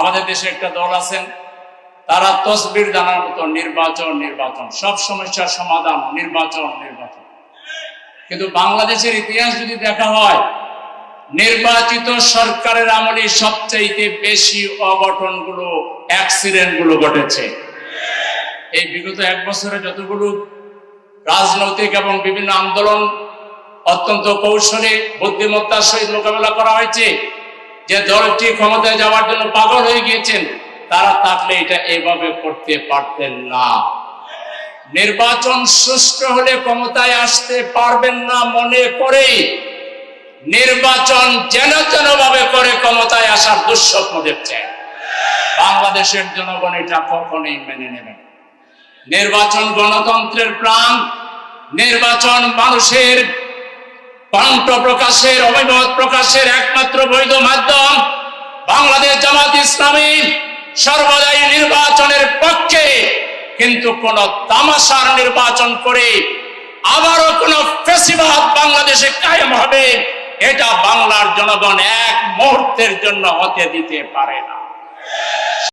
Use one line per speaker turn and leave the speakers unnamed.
আমাদের দেশে একটা দল আছেন, তারা তসবির জানার মতো নির্বাচন নির্বাচন। সব সমস্যার সমাধান, নির্বাচন নির্বাচন। কিন্তু বাংলাদেশের ইতিহাস যদি দেখা হয়, নির্বাচিত সরকারের আমলে সবচাইতে বেশি অঘটনগুলো অ্যাক্সিডেন্টগুলো ঘটেছে। এই বিগত এক বছরে যতগুলো রাজনৈতিক এবং বিভিন্ন আন্দোলন অত্যন্ত কৌশলে, বুদ্ধিমত্তার সহিত মোকাবেলা করা হয়েছে যে দলটি ক্ষমতায় যাওয়ার জন্য পাগল হয়ে গিয়েছেন, তারা থাকলে এটা এভাবে করতে পারতেন না। নির্বাচন সুষ্ঠু হলে ক্ষমতায় আসতে পারবেন না মনে করে নির্বাচন যেন যেন ভাবে করে ক্ষমতায় আসার দুঃস্বপ্ন দেখছেন। বাংলাদেশের জনগণ এটা কখনোই মেনে নেবেন নির্বাচন গণতন্ত্রের প্রাণ, নির্বাচন মানুষের কণ্ঠ প্রকাশের, অভিমত প্রকাশের একমাত্র বৈধ মাধ্যম। বাংলাদেশ জামাত ইসলামী সর্বদাই নির্বাচনের পক্ষে, কিন্তু কোন তামাশার নির্বাচন করে আবারও কোন ফেসিবাদ বাংলাদেশে কায়েম হবে, এটা বাংলার জনগণ এক মুহূর্তের জন্য হতে দিতে পারে না।